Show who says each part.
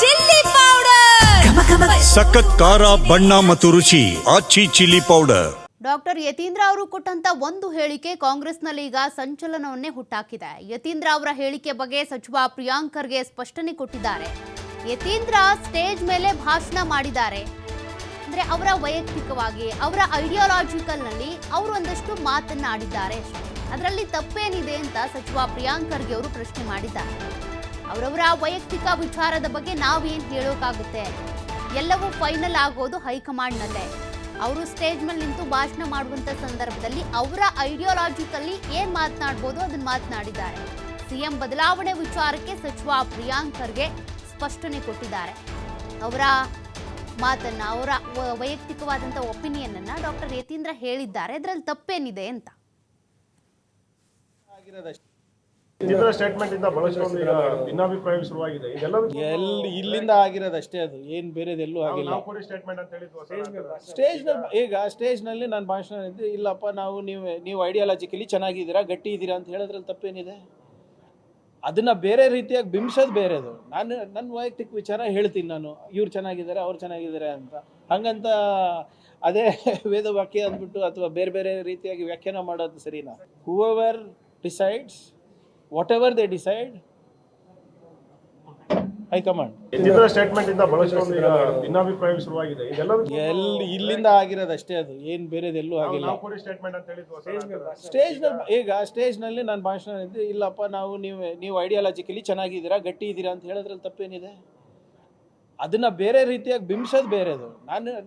Speaker 1: Chilli powder.
Speaker 2: ಸಖತ್ ಖಾರ ಬಣ್ಣ ಮತ್ತು ರುಚಿ Aachi chilli powder.
Speaker 3: Doctor Yathindra ಅವರು ಕೊಟ್ಟಂತ ಒಂದು ಹೇಳಿಕೆ ಕಾಂಗ್ರೆಸ್ನಲ್ಲಿ ಈಗ ಸಂಚಲನವನ್ನೇ ಹುಟ್ಟಾಕಿದೆ. ಯತೀಂದ್ರ ಅವರ ಹೇಳಿಕೆ ಬಗ್ಗೆ ಸಚಿವ ಪ್ರಿಯಾಂಕ್ ಖರ್ಗೆ ಸ್ಪಷ್ಟನೆ ಕೊಟ್ಟಿದ್ದಾರೆ. ಯತೀಂದ್ರ ಸ್ಟೇಜ್ ಮೇಲೆ ಭಾಷಣ ಮಾಡಿದ್ದಾರೆ. ಅಂದ್ರೆ ಅವರ ವೈಯಕ್ತಿಕವಾಗಿ ಅವರ ಐಡಿಯಾಲಜಿಕಲ್ನಲ್ಲಿ ಅವರು ಒಂದಷ್ಟು ಮಾತನ್ನ ಆಡಿದ್ದಾರೆ ಅಷ್ಟೇ. ಅದರಲ್ಲಿ ತಪ್ಪೇನಿದೆ ಅಂತ ಸಚಿವ ಪ್ರಿಯಾಂಕ್ ಖರ್ಗೆ ಅವರು ಪ್ರಶ್ನೆ ಮಾಡಿದ್ದಾರೆ. ಅವರವರ ವೈಯಕ್ತಿಕ ವಿಚಾರದ ಬಗ್ಗೆ ನಾವೇನು ಹೇಳೋಕ್ಕಾಗುತ್ತೆ ಎಲ್ಲವೂ ಫೈನಲ್ ಆಗೋದು ಹೈಕಮಾಂಡ್ನಲ್ಲೇ. ಅವರು ಸ್ಟೇಜ್ ಮೇಲೆ ನಿಂತು ಭಾಷಣ ಮಾಡುವಂತ ಸಂದರ್ಭದಲ್ಲಿ ಅವರ ಐಡಿಯಾಲಜಿಕಲ್ಲಿ ಏನು ಮಾತನಾಡ್ಬೋದು ಅದನ್ನ ಮಾತನಾಡಿದ್ದಾರೆ. ಸಿಎಂ ಬದಲಾವಣೆ ವಿಚಾರಕ್ಕೆ ಸಚಿವ ಪ್ರಿಯಾಂಕ್ ಖರ್ಗೆ ಸ್ಪಷ್ಟನೆ ಕೊಟ್ಟಿದ್ದಾರೆ. ಅವರ ಮಾತನ್ನ, ಅವರ ವೈಯಕ್ತಿಕವಾದಂಥ ಒಪಿನಿಯನ್ ಅನ್ನ ಡಾಕ್ಟರ್ ಯತೀಂದ್ರ ಹೇಳಿದ್ದಾರೆ. ಅದರಲ್ಲಿ ತಪ್ಪೇನಿದೆ ಅಂತ?
Speaker 4: ಸ್ಟೇಟ್ಮೆಂಟ್ ಇಂದ ಬಹಳಷ್ಟು ಭಿನ್ನಾಭಿಪ್ರಾಯ ಶುರುವಾಗಿದೆ.
Speaker 5: ಎಲ್ಲಿ ಇಲ್ಲಿಂದ ಆಗಿರೋದಷ್ಟೇ ಅದು. ಏನ್ ಬೇರೆದೆಲ್ಲೂ ಆಗಿಲ್ಲ.
Speaker 4: ಸ್ಟೇಟ್ಮೆಂಟ್ ಅಂತ ಹೇಳಿದ್ವು
Speaker 5: ಸ್ಟೇಜ್ ಈಗ ಸ್ಟೇಜ್ನಲ್ಲಿ ನಾನು ಭಾಷಣ ಇದ್ದು. ಇಲ್ಲಪ್ಪ ನಾವು ನೀವು ನೀವು ಐಡಿಯಾಲಜಿಕಲಿ ಚೆನ್ನಾಗಿದ್ದೀರಾ ಗಟ್ಟಿ ಇದ್ದೀರಾ ಅಂತ ಹೇಳೋದ್ರಲ್ಲಿ ತಪ್ಪೇನಿದೆ. ಅದನ್ನ ಬೇರೆ ರೀತಿಯಾಗಿ ಬಿಂಬಿಸೋದು ಬೇರೆದು. ನಾನು ನನ್ನ ವೈಯಕ್ತಿಕ ವಿಚಾರ ಹೇಳ್ತೀನಿ ನಾನು. ಇವ್ರು ಚೆನ್ನಾಗಿದ್ದಾರೆ ಅವ್ರು ಚೆನ್ನಾಗಿದ್ದಾರೆ ಅಂತ. ಹಂಗಂತ ಅದೇ ವೇದ ವಾಕ್ಯ ಅಂದ್ಬಿಟ್ಟು ಅಥವಾ ಬೇರೆ ಬೇರೆ ರೀತಿಯಾಗಿ ವ್ಯಾಖ್ಯಾನ ಮಾಡೋದು ಸರಿನಾ? Whoever decides whatever they decide high command
Speaker 4: statement ಇಂದ ಬಹಳಷ್ಟು ಭಿನ್ನಾಭಿಪ್ರಾಯ ಶುರುವಾಗಿದೆ.
Speaker 5: ಎಲ್ಲಿ ಇಲ್ಲಿಂದ ಆಗಿರೋದಷ್ಟೇ ಅದು. ಏನ್ ಬೇರೆದೆಲ್ಲೂ ಆಗಿಲ್ಲ.
Speaker 4: ನಾವು ಕೊಡಿ ಸ್ಟೇಟ್ಮೆಂಟ್ ಅಂತ ಹೇಳಿದ್ವು
Speaker 5: ಸ್ಟೇಜ್ ಈಗ ಸ್ಟೇಜ್ನಲ್ಲಿ ನಾನು ಭಾಷಣ ಇಲ್ಲಪ್ಪ ನಾವು ನೀವು ನೀವು ಐಡಿಯಾಲಜಿಕಲಿ ಚೆನ್ನಾಗಿದ್ದೀರಾ ಗಟ್ಟಿ ಇದ್ದೀರಾ ಅಂತ ಹೇಳೋದ್ರಲ್ಲಿ ತಪ್ಪೇನಿದೆ. ಅದನ್ನ ಬೇರೆ ರೀತಿಯಾಗಿ ಬಿಂಬಿಸೋದು ಬೇರೆದು. ನಾನು ನನ್ನ